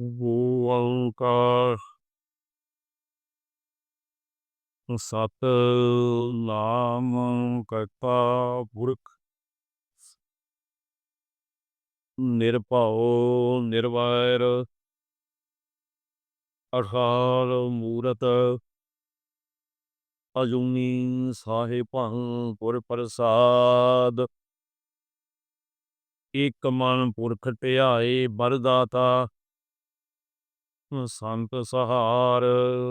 ਓੰਕਾਰ ਸਤਿਨਾਮ ਕਰਤਾ ਪੁਰਖ। ਨਿਰਭਉ ਨਿਰਵੈਰ। ਅਕਾਲ ਮੂਰਤ। ਅਜੂਨੀ ਸਾਹਿਬੰ ਗੁਰ ਪ੍ਰਸਾਦ। ਇਕ ਮਨ ਪੁਰਖ ਧਿਆਏ ਬਰਦਾਤਾ। ਸੰਤ ਸਹਾਰ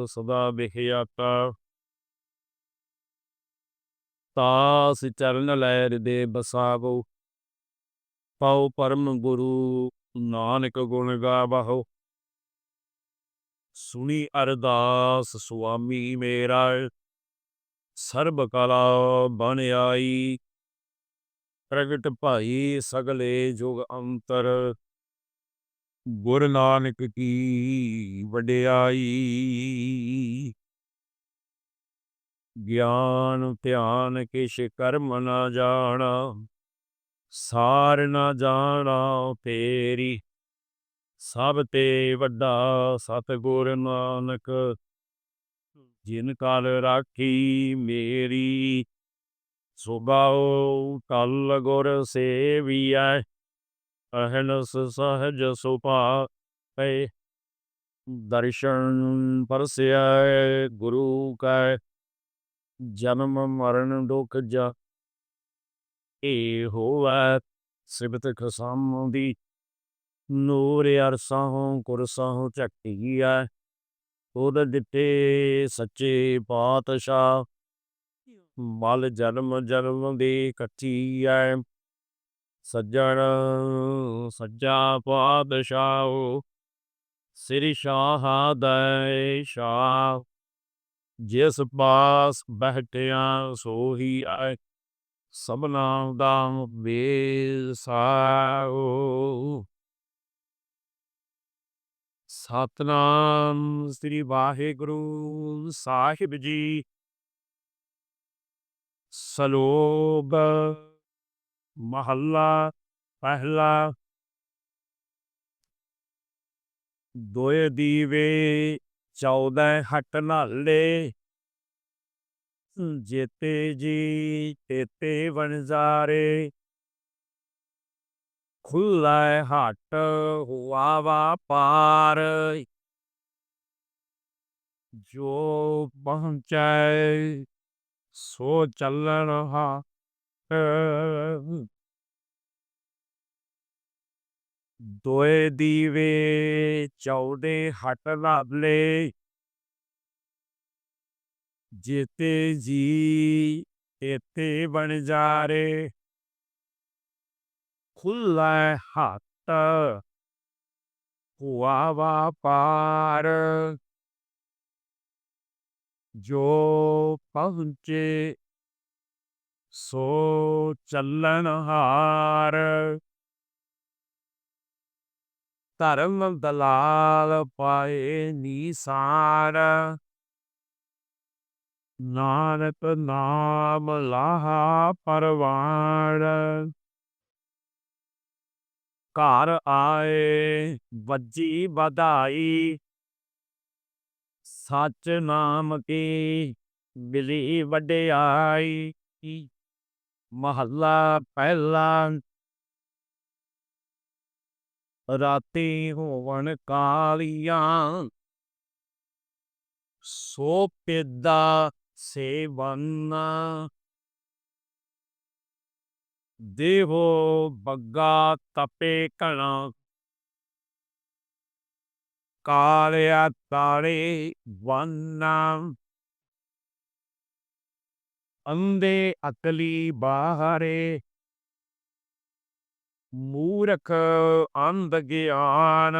ਸਦਾ ਬਿਖਿਆਤਾ ਤਾਸ ਚਰਨ ਲੈ ਹਿਰਦੇ ਬਸਾਵੋ। ਪਾਉ ਪਰਮ ਗੁਰੂ ਨਾਨਕ ਗੁਣ ਗਾਵਹੁ। ਸੁਣੀ ਅਰਦਾਸ ਸੁਆਮੀ ਮੇਰਾ, ਸਰਬ ਕਲਾ ਬਨ ਆਈ। ਪ੍ਰਗਟ ਭਾਈ ਸਗਲੇ ਜੁਗ ਅੰਤਰ। ਗੁਰ ਨਾਨਕ ਕੀ ਵਡਿਆਈ। ਗਿਆਨ, ਧਿਆਨ ਕਿਛ ਕਰਮ ਨਾ ਜਾਣਾ, ਸਾਰ ਨਾ ਜਾਣਾ ਤੇਰੀ। ਸਭ ਤੇ ਵੱਡਾ ਸਤਿਗੁਰ ਨਾਨਕ, ਜਿਨ ਕਲ ਰਾਖੀ ਮੇਰੀ। ਸੁਭਾਉ ਕਲ ਗੁਰ ਸੇਵੀਐ ਅਹਨਸ ਸਹਜ ਸੁਭਾ ਦਰਸ਼ਨ ਪਰਸਿਐ, ਗੁਰੂ ਕੈ, ਜਨਮ ਮਰਨ ਦੁਖ ਜਾ ਏ ਹੋਵੈ ਸਿਬਤ ਖਸਮ ਦੀ ਨੂਰ ਅਰਸਾਂ ਕੁਰਸਾਂ ਝਕੀਐ ਉਹਦ ਦਿੱਤੇ ਸੱਚੇ ਪਾਤਸ਼ਾਹ, ਮਲ ਜਨਮ ਜਨਮ ਦੀ ਕੱਚੀ ਐ ਸੱਜਣ ਸੱਜਾ ਪਾਤਸ਼ਾਹ, ਸ੍ਰੀ ਸ਼ਾਹ ਦੈ ਸ਼ਾਹ। ਜਿਸ ਪਾਸ ਬਹਿਟਿਆ ਸੋਹੀ ਆਏ, ਸਭਨਾ ਦਾ ਬੇਸਾਓ ਸਤਨਾਮ ਸ੍ਰੀ ਵਾਹਿਗੁਰੂ ਸਾਹਿਬ ਜੀ। ਸਲੋਭ ਮਹੱਲਾ, ਪਹਿਲਾ। ਦੋਏ ਦੀਵੇ, ਚੌਦੈ ਹਟ ਨਾਲੇ। ਜੇਤੇ ਜੀ, ਤੇਤੇ ਵਣਜ਼ਾਰੇ। ਖੁੱਲਾ ਹਟ ਹੁਆ ਵਾ ਪਾਰ। ਜੋ ਪਹੁੰਚੈ, ਸੋ ਚੱਲਣ ਹਾ ਦੋਏ ਦੀਵੇ ਚੌਦੇ ਹਟ ਲਾਲੇ ਜੇਤੇ ਜੀ ਤੇਤੇ ਬਣ ਜਾਰੇ ਖੁੱਲਾ ਹੱਤ ਹੁਆ ਵਾ ਪਾਰ, ਜੋ ਪਹੁੰਚੇ ਸੋ ਚੱਲਣ ਹਾਰ। ਧਰਮ ਦਲਾਲ ਪਾਏ ਨੀਸਾਰ। ਨਾਨਕ ਨਾਮ ਲਾਹਾ ਪਰਵਾਣ ਘਰ ਆਏ ਵੱਜੀ ਵਧਾਈ। ਸੱਚ ਨਾਮ ਕੀ ਬਿਲੀ ਵਡਿਆਈ। ਮਹੱਲਾ ਪਹਿਲਾ। ਰਾਤੀ ਹੋਵਣ ਕਾਲੀਆਂ। ਸੋ ਪਿਦਾ ਸੇਵਨ। ਦੇਹੋ ਬੱਗਾ ਤਪੇ ਕਣਾ ਕਾਲਿਆ ਤਾਰੇ ਵੰਨਾ। ਅੰਦੇ ਅਕਲੀ ਬਾਹਰੇ। ਮੂਰਖ ਅੰਧ ਗਿਆਨ।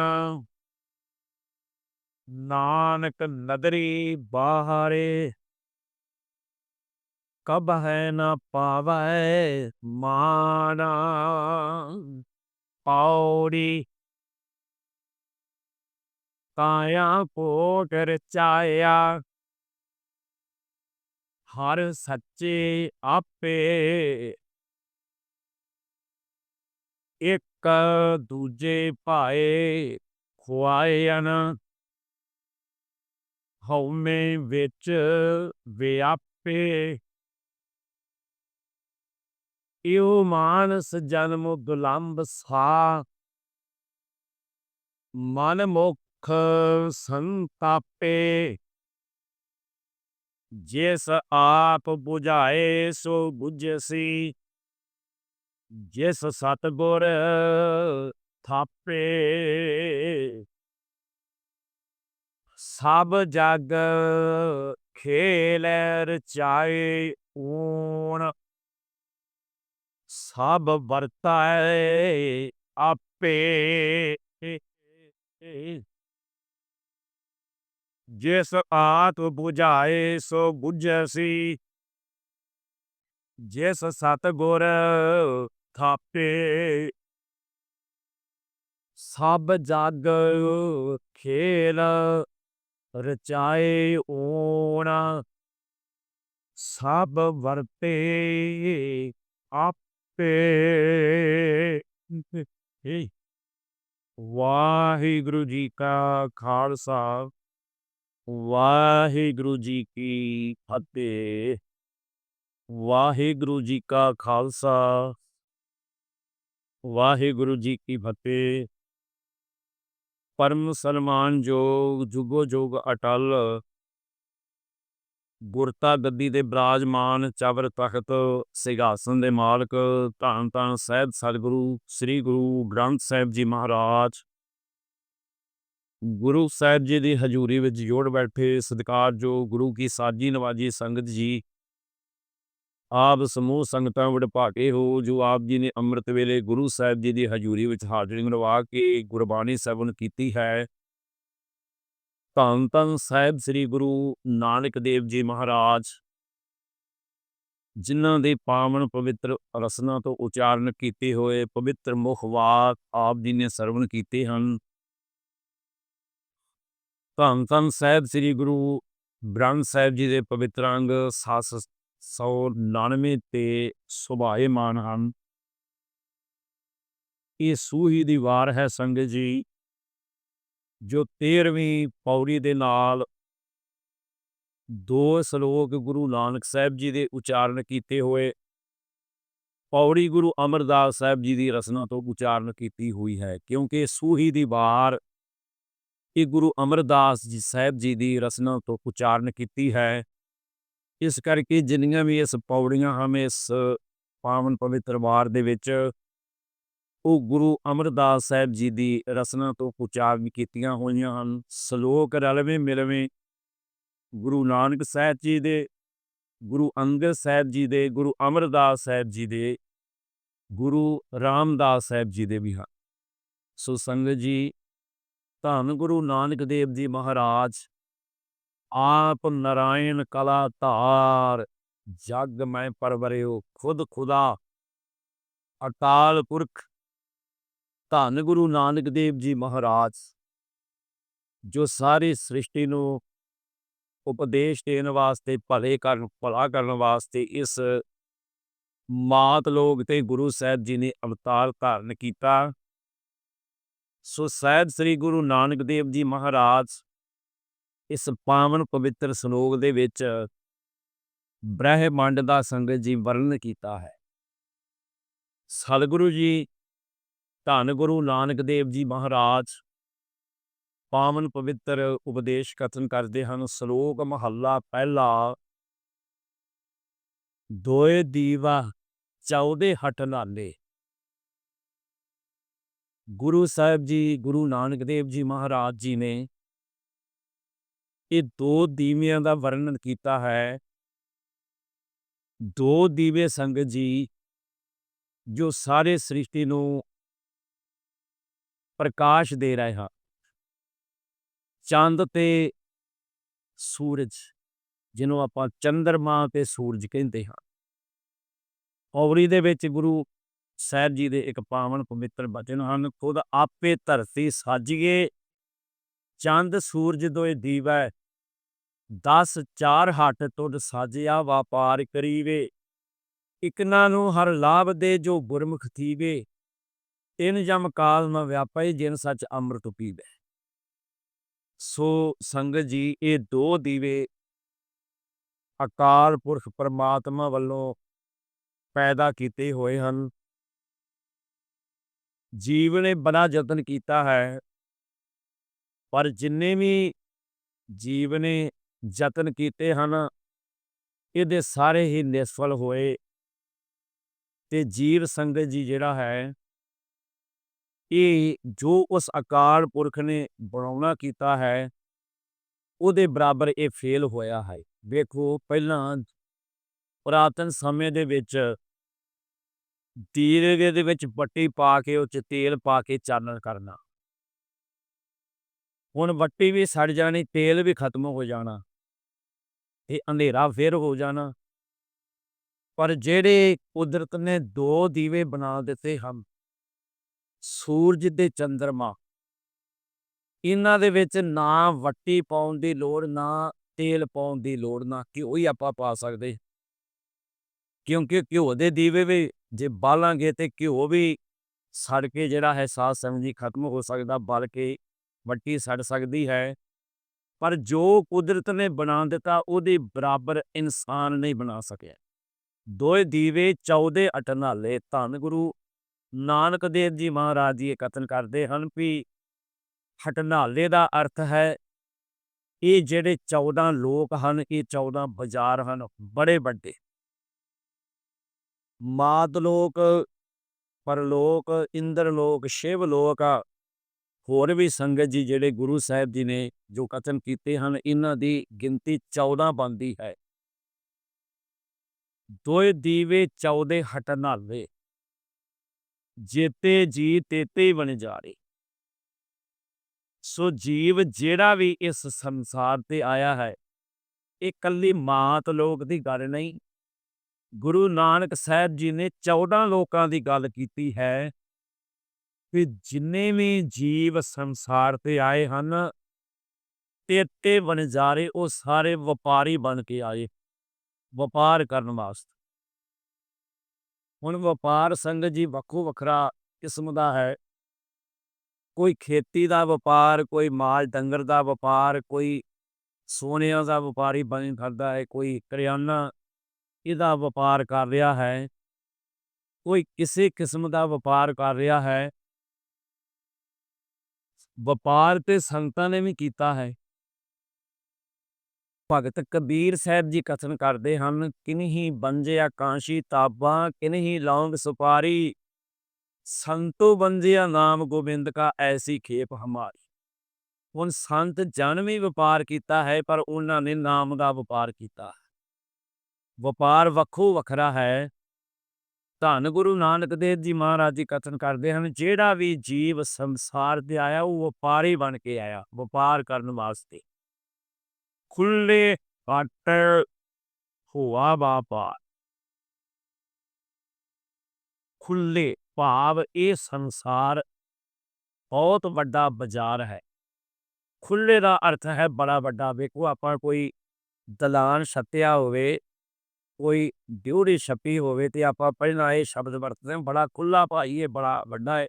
ਨਾਨਕ ਨਦਰੀ ਬਾਹਰੇ। ਕਬ ਹੈ ਨਾ ਪਾਵੈ ਮਾਨਾ। ਪੌੜੀ ਕਾਇਆ ਕੋਟ ਰਚਾਇਆ ਹਰ ਸੱਚੇ ਆਪੇ। ਇੱਕ ਦੂਜੇ ਭਾਏ ਖੁਆਇਨ ਹਉਮੈ ਵਿੱਚ ਵਿਆਪੇ। ਇਉ ਮਾਨਸ ਜਨਮ ਗੁਲੰਬ ਸਾ। ਮਨ ਮੁਖ ਸੰਤਾਪੇ। ਜਿਸ ਆਪ 부ਝਾਏ ਸੋ 부ਝਸੀ ਜਿਸ ਸਤਗੁਰ ਥਾਪੇ। ਸਭ ਜਗ ਖੇਲ ਰਚਾਏ ਊਣ। ਸਭ ਵਰਤਾਏ ਆਪੇ। ਜਿਸ ਆਤ 부ਝਾਏ ਸੋ 부ਝਸੀ ਜਿਸ ਸਤਗੁਰ ਥਾਪੇ। ਸਭ ਜਗ ਖੇਲ ਰਚਾਏ ਓਣ ਸਭ ਵਰਤੇ ਆਪੇ। ਵਾਹਿਗੁਰੂ ਜੀ ਕਾ ਖਾਲਸਾ। ਵਾਹਿਗੁਰੂ ਜੀ ਕੀ ਫਤਿਹ। ਵਾਹਿਗੁਰੂ ਜੀ ਕਾ ਖਾਲਸਾ। ਵਾਹਿਗੁਰੂ ਜੀ ਕੀ ਫਤਿਹ। ਪਰਮ ਸਨਮਾਨ ਜੋ ਜੁਗੋ ਜੁਗ ਅਟਲ। ਗੁਰਤਾ ਗੱਦੀ ਦੇ ਬਰਾਜਮਾਨ ਚਵਰ ਤਖਤ ਸਿੰਘਾਸਨ ਦੇ ਮਾਲਕ। ਧੰਨ ਧੰਨ ਸਾਹਿਬ ਸਤਿਗੁਰੂ, ਸ੍ਰੀ ਗੁਰੂ ਗ੍ਰੰਥ ਸਾਹਿਬ ਜੀ ਮਹਾਰਾਜ। ਗੁਰੂ ਸਾਹਿਬ ਜੀ ਦੀ ਹਜ਼ੂਰੀ ਵਿੱਚ ਜੋੜ ਬੈਠੇ ਸਤਿਕਾਰ ਜੋ ਗੁਰੂ ਕੀ ਸਾਜੀ ਨਵਾਜੀ ਸੰਗਤ ਜੀ। ਆਪ ਸਮੂਹ ਸੰਗਤਾਂ ਵਡਭਾਗੇ ਹੋ, ਜੋ ਆਪ ਜੀ ਨੇ ਅੰਮ੍ਰਿਤ ਵੇਲੇ ਗੁਰੂ ਸਾਹਿਬ ਜੀ ਦੀ ਹਜ਼ੂਰੀ ਵਿੱਚ ਹਾਜ਼ਰੀ ਮਨਵਾ ਕੇ ਗੁਰਬਾਣੀ ਸੇਵਨ ਕੀਤੀ ਹੈ। ਧੰਨ ਧੰਨ ਸਾਹਿਬ ਸ੍ਰੀ ਗੁਰੂ ਨਾਨਕ ਦੇਵ ਜੀ ਮਹਾਰਾਜ। ਜਿਨ੍ਹਾਂ ਦੇ ਪਾਵਨ ਪਵਿੱਤਰ ਰਸਨਾ ਤੋਂ ਉਚਾਰਨ ਕੀਤੇ ਹੋਏ ਪਵਿੱਤਰ ਮੁਖਵਾਕ ਆਪ ਜੀ ਨੇ ਸਰਵਣ ਕੀਤੇ ਹਨ। ਧੰਨ ਧੰਨ ਸਾਹਿਬ ਸ੍ਰੀ ਗੁਰੂ ਗ੍ਰੰਥ ਸਾਹਿਬ ਜੀ ਦੇ ਪਵਿੱਤਰ ਅੰਗ 799 ਤੇ ਸੁਭਾਏਮਾਨ ਹਨ। ਇਹ ਸੂਹੀ ਦੀ ਵਾਰ ਹੈ ਸੰਗਤ ਜੀ, ਜੋ 13ਵੀਂ ਪੌੜੀ ਦੇ ਨਾਲ ਦੋ ਸ਼ਲੋਕ ਗੁਰੂ ਨਾਨਕ ਸਾਹਿਬ ਜੀ ਦੇ ਉਚਾਰਨ ਕੀਤੇ ਹੋਏ, ਪੌੜੀ ਗੁਰੂ ਅਮਰਦਾਸ ਸਾਹਿਬ ਜੀ ਦੀ ਰਚਨਾ ਤੋਂ ਉਚਾਰਨ ਕੀਤੀ ਹੋਈ ਹੈ, ਕਿਉਂਕਿ ਸੂਹੀ ਦੀ ਵਾਰ ਇਹ ਗੁਰੂ ਅਮਰਦਾਸ ਜੀ ਸਾਹਿਬ ਜੀ ਦੀ ਰਸਨਾ ਤੋਂ ਉਚਾਰਨ ਕੀਤੀ ਹੈ। ਇਸ ਕਰਕੇ ਜਿੰਨੀਆਂ ਵੀ ਇਸ ਪੌੜੀਆਂ ਹਨ, ਇਸ ਪਾਵਨ ਪਵਿੱਤਰ ਵਾਰ ਦੇ ਵਿੱਚ, ਉਹ ਗੁਰੂ ਅਮਰਦਾਸ ਸਾਹਿਬ ਜੀ ਦੀ ਰਸਨਾ ਤੋਂ ਉਚਾਰਨ ਕੀਤੀਆਂ ਹੋਈਆਂ ਹਨ। ਸ਼ਲੋਕ ਰਲਵੇਂ ਮਿਲਵੇਂ ਗੁਰੂ ਨਾਨਕ ਸਾਹਿਬ ਜੀ ਦੇ, ਗੁਰੂ ਅੰਗਦ ਸਾਹਿਬ ਜੀ ਦੇ, ਗੁਰੂ ਅਮਰਦਾਸ ਸਾਹਿਬ ਜੀ ਦੇ, ਗੁਰੂ ਰਾਮਦਾਸ ਸਾਹਿਬ ਜੀ ਦੇ ਵੀ ਹਨ। ਸੋ ਸੰਗਤ ਜੀ ਧੰਨ ਗੁਰੂ ਨਾਨਕ ਦੇਵ ਜੀ ਮਹਾਰਾਜ। ਆਪ ਨਰਾਇਣ ਕਲਾ ਧਾਰ ਜਗ ਮੈਂ ਪਰਵਰਿਓ, ਖੁਦ ਖੁਦਾ। ਅਕਾਲ ਪੁਰਖ, ਧੰਨ ਗੁਰੂ ਨਾਨਕ ਦੇਵ ਜੀ ਮਹਾਰਾਜ। ਜੋ ਸਾਰੀ ਸ੍ਰਿਸ਼ਟੀ ਨੂੰ ਉਪਦੇਸ਼ ਦੇਣ ਵਾਸਤੇ, ਭਲੇ ਕਰਨ, ਭਲਾ ਕਰਨ ਵਾਸਤੇ ਇਸ ਮਾਤ ਲੋਕ ਤੇ ਗੁਰੂ ਸਾਹਿਬ ਜੀ ਨੇ ਅਵਤਾਰ ਧਾਰਨ ਕੀਤਾ। ਸੋ ਸਹਿਬ ਸ੍ਰੀ ਗੁਰੂ ਨਾਨਕ ਦੇਵ ਜੀ ਮਹਾਰਾਜ ਇਸ ਪਾਵਨ ਪਵਿੱਤਰ ਸ਼ਲੋਕ ਦੇ ਵਿੱਚ ਬ੍ਰਹਿਮੰਡ ਦਾ ਸੰਗਤ ਜੀ ਵਰਣਨ ਕੀਤਾ ਹੈ। ਸਤਿਗੁਰੂ ਜੀ, ਧੰਨ ਗੁਰੂ ਨਾਨਕ ਦੇਵ ਜੀ ਮਹਾਰਾਜ ਪਾਵਨ ਪਵਿੱਤਰ ਉਪਦੇਸ਼ ਕਥਨ ਕਰਦੇ ਹਨ। ਸ਼ਲੋਕ ਮਹੱਲਾ ਪਹਿਲਾ, ਦੋਏ ਦੀਵਾ ਚੌਦੇ ਹਟ ਨਾਲੇ। ਗੁਰੂ ਸਾਹਿਬ ਜੀ, ਗੁਰੂ ਨਾਨਕ ਦੇਵ ਜੀ ਮਹਾਰਾਜ ਜੀ ਨੇ ਇਹ ਦੋ ਦੀਵਿਆਂ ਦਾ ਵਰਣਨ ਕੀਤਾ ਹੈ। ਦੋ ਦੀਵੇ ਸੰਗਤ ਜੀ, ਜੋ ਸਾਰੇ ਸ੍ਰਿਸ਼ਟੀ ਨੂੰ ਪ੍ਰਕਾਸ਼ ਦੇ ਰਹੇ ਹਨ। ਚੰਦ ਤੇ ਸੂਰਜ, ਜਿਹਨੂੰ ਆਪਾਂ ਚੰਦਰਮਾ ਤੇ ਸੂਰਜ ਕਹਿੰਦੇ ਹਾਂ। ਔਵਰੀ ਦੇ ਵਿੱਚ ਗੁਰੂ ਸਾਹਿਬ ਜੀ ਦੇ ਇੱਕ ਪਾਵਨ ਪਵਿੱਤਰ ਬਚਨ ਹਨ, ਖੁਦ ਆਪੇ ਧਰਤੀ ਸਾਜੀਏ, ਚੰਦ ਸੂਰਜ ਦੋਏ ਦੀਵੈ 10 ਚਾਰ ਹੱਟ ਤੁਧ ਸਾਜਿਆ ਵਪਾਰ ਕਰੀਵੇ, ਇਕਨਾ ਨੂੰ ਹਰ ਲਾਭ ਦੇ ਜੋ ਗੁਰਮੁਖ ਥੀਵੇ ਤਿਨ ਜਮ ਕਾਲ ਨ ਵਿਆਪੈ ਜਿਨ ਸਚ ਅੰਮ੍ਰਿਤ ਪੀਵੇ। ਸੋ ਸੰਗਤ ਜੀ, ਇਹ ਦੋ ਦੀਵੇ ਅਕਾਲ ਪੁਰਖ ਪਰਮਾਤਮਾ ਵੱਲੋਂ ਪੈਦਾ ਕੀਤੇ ਹੋਏ ਹਨ। ਜੀਵ ਨੇ ਬੜਾ ਯਤਨ ਕੀਤਾ ਹੈ। ਪਰ ਜਿੰਨੇ ਵੀ ਜੀਵ ਨੇ ਯਤਨ ਕੀਤੇ ਹਨ, ਇਹਦੇ ਸਾਰੇ ਹੀ ਨਿਸਫਲ ਹੋਏ। ਤੇ ਜੀਵ ਸੰਗਤ ਜੀ ਜਿਹੜਾ ਹੈ, ਇਹ ਜੋ ਉਸ ਅਕਾਲ ਪੁਰਖ ਨੇ ਬਣਾਉਣਾ ਕੀਤਾ ਹੈ, ਉਹਦੇ ਬਰਾਬਰ ਇਹ ਫੇਲ ਹੋਇਆ ਹੈ। ਵੇਖੋ, ਪਹਿਲਾਂ ਪੁਰਾਤਨ ਸਮੇਂ ਦੇ ਵਿੱਚ ਦੀਵੇ ਦੇ ਵਿੱਚ ਵੱਟੀ ਪਾ ਕੇ ਉਹ ਚ ਤੇਲ ਪਾ ਕੇ ਚਾਨਣ ਕਰਨਾ। ਹੁਣ ਵੱਟੀ ਵੀ ਸੜ ਜਾਣੀ, ਤੇਲ ਵੀ ਖਤਮ ਹੋ ਜਾਣਾ। ਤੇ ਅੰਧੇਰਾ ਫਿਰ ਹੋ ਜਾਣਾ। ਪਰ ਜਿਹੜੇ ਕੁਦਰਤ ਨੇ ਦੋ ਦੀਵੇ ਬਣਾ ਦਿੱਤੇ ਹਨ, ਸੂਰਜ ਤੇ ਚੰਦਰਮਾ, ਇਹਨਾਂ ਦੇ ਵਿੱਚ ਨਾ ਵੱਟੀ ਪਾਉਣ ਦੀ ਲੋੜ, ਨਾ ਤੇਲ ਪਾਉਣ ਦੀ ਲੋੜ, ਨਾ ਘਿਓ ਹੀ ਆਪਾਂ ਪਾ ਸਕਦੇ। ਕਿਉਂਕਿ ਘਿਓ ਦੇ ਦੀਵੇ ਵੀ ਜੇ ਬਾਲਾਂਗੇ ਤੇ ਘਿਓ ਵੀ ਸੜ ਕੇ ਜਿਹੜਾ ਹੈ ਸਾਹ ਸਮਝੀ ਖਤਮ ਹੋ ਸਕਦਾ, ਬਲ ਕੇ ਵੱਟੀ ਸੜ ਸਕਦੀ ਹੈ। ਪਰ ਜੋ ਕੁਦਰਤ ਨੇ ਬਣਾ ਦਿੱਤਾ, ਉਹਦੇ ਬਰਾਬਰ ਇਨਸਾਨ ਨਹੀਂ ਬਣਾ ਸਕਿਆ। ਦੋਏ ਦੀਵੇ 14 ਅਟਨਾਲੇ, ਧੰਨ ਗੁਰੂ ਨਾਨਕ ਦੇਵ ਜੀ ਮਹਾਰਾਜ ਜੀ ਇਹ ਕਥਨ ਕਰਦੇ ਹਨ ਵੀ ਹਟਨਾਲੇ ਦਾ ਅਰਥ ਹੈ, ਇਹ ਜਿਹੜੇ 14 ਲੋਕ ਹਨ, ਇਹ 14 ਬਾਜ਼ਾਰ ਹਨ, ਬੜੇ ਵੱਡੇ। ਮਾਤ ਲੋਕ, ਪਰਲੋਕ, ਇੰਦਰ ਲੋਕ, ਸ਼ਿਵ ਲੋਕ ਹੋਰ ਵੀ ਸੰਗਤ ਜੀ ਜਿਹੜੇ ਗੁਰੂ ਸਾਹਿਬ ਜੀ ਨੇ ਜੋ ਕਥਨ ਕੀਤੇ ਹਨ, ਇਹਨਾਂ ਦੀ ਗਿਣਤੀ 14 ਬਣਦੀ ਹੈ। ਦੋਏ ਦੀਵੇ 14 ਹਟਨਾਲੇ ਜੇਤੇ ਜੀ, ਤੇਤੇ ਬਣ ਜਾ ਰਹੇ ਸੋ ਜੀਵ ਜਿਹੜਾ ਵੀ ਇਸ ਸੰਸਾਰ ਤੇ ਆਇਆ ਹੈ, ਇਹ ਕੱਲੀ ਮਾਤ ਲੋਕ ਦੀ ਗੱਲ ਨਹੀਂ ਗੁਰੂ ਨਾਨਕ ਸਾਹਿਬ ਜੀ ਨੇ 14 ਲੋਕਾਂ ਦੀ ਗੱਲ ਕੀਤੀ ਹੈ ਕਿ ਜਿੰਨੇ ਵੀ ਜੀਵ ਸੰਸਾਰ ਤੇ ਆਏ ਹਨ, ਤੇਤੇ ਵਣਜਾਰੇ ਉਹ ਸਾਰੇ ਵਪਾਰੀ ਬਣ ਕੇ ਆਏ, ਵਪਾਰ ਕਰਨ ਵਾਸਤੇ। ਹੁਣ ਵਪਾਰ ਸੰਗਤ ਜੀ ਵੱਖੋ ਵੱਖਰਾ ਕਿਸਮ ਦਾ ਹੈ। ਕੋਈ ਖੇਤੀ ਦਾ ਵਪਾਰ, ਕੋਈ ਮਾਲ ਡੰਗਰ ਦਾ ਵਪਾਰ, ਕੋਈ ਸੋਨਿਆਂ ਦਾ ਵਪਾਰੀ ਬਣ ਕਰਦਾ ਹੈ, ਕੋਈ ਕਰਿਆਨਾ ਇਹਦਾ ਵਪਾਰ ਕਰ ਰਿਹਾ ਹੈ। ਕੋਈ ਕਿਸੇ ਕਿਸਮ ਦਾ ਵਪਾਰ ਕਰ ਰਿਹਾ ਹੈ। ਵਪਾਰ ਤੇ ਸੰਤਾਂ ਨੇ ਵੀ ਕੀਤਾ ਹੈ। ਭਗਤ ਕਬੀਰ ਸਾਹਿਬ ਜੀ ਕਥਨ ਕਰਦੇ ਹਨ ਕਿਨਹੀ ਬੰਜਿਆ ਕਾਂਸ਼ੀ ਤਾਬਾਂ ਕਿਨਹੀ ਲੌਂਗ ਸੁਪਾਰੀ, ਸੰਤੋ ਬੰਜਿਆ ਨਾਮ ਗੋਬਿੰਦ ਕਾ ਐਸੀ ਖੇਪ ਹਮਾਰੀ। ਹੁਣ ਸੰਤ ਜਨਮ ਹੀ ਵਪਾਰ ਕੀਤਾ ਹੈ, ਪਰ ਉਹਨਾਂ ਨੇ ਨਾਮ ਦਾ ਵਪਾਰ ਕੀਤਾ ਵਪਾਰ ਵੱਖੋ ਵੱਖਰਾ ਹੈ। ਧੰਨ ਗੁਰੂ ਨਾਨਕ ਦੇਵ ਜੀ ਮਹਾਰਾਜ ਜੀ ਕਥਨ ਕਰਦੇ ਹਨ, ਜਿਹੜਾ ਵੀ ਜੀਵ ਸੰਸਾਰ ਤੇ ਆਇਆ, ਉਹ ਵਪਾਰੀ ਬਣ ਕੇ ਆਇਆ, ਵਪਾਰ ਕਰਨ ਵਾਸਤੇ। ਖੁੱਲੇ ਘਟ ਹੋਆ ਬਾਪਾ ਖੁੱਲੇ ਭਾਵ ਇਹ ਸੰਸਾਰ ਬਹੁਤ ਵੱਡਾ ਬਾਜ਼ਾਰ ਹੈ। ਖੁੱਲੇ ਦਾ ਅਰਥ ਹੈ ਬੜਾ ਵੱਡਾ, ਵੇਖੋ ਆਪਾਂ ਕੋਈ ਦਲਾਨ ਛੱਤਿਆ ਹੋਵੇ ਕੋਈ ਡਿਊਰੀ ਛਪੀ ਹੋਵੇ ਤੇ ਆਪਾਂ ਪਹਿਲਾਂ ਇਹ ਸ਼ਬਦ ਵਰਤਦੇ ਹਾਂ, ਬੜਾ ਖੁੱਲਾ ਭਾਈ ਇਹ, ਬੜਾ ਵੱਡਾ ਹੈ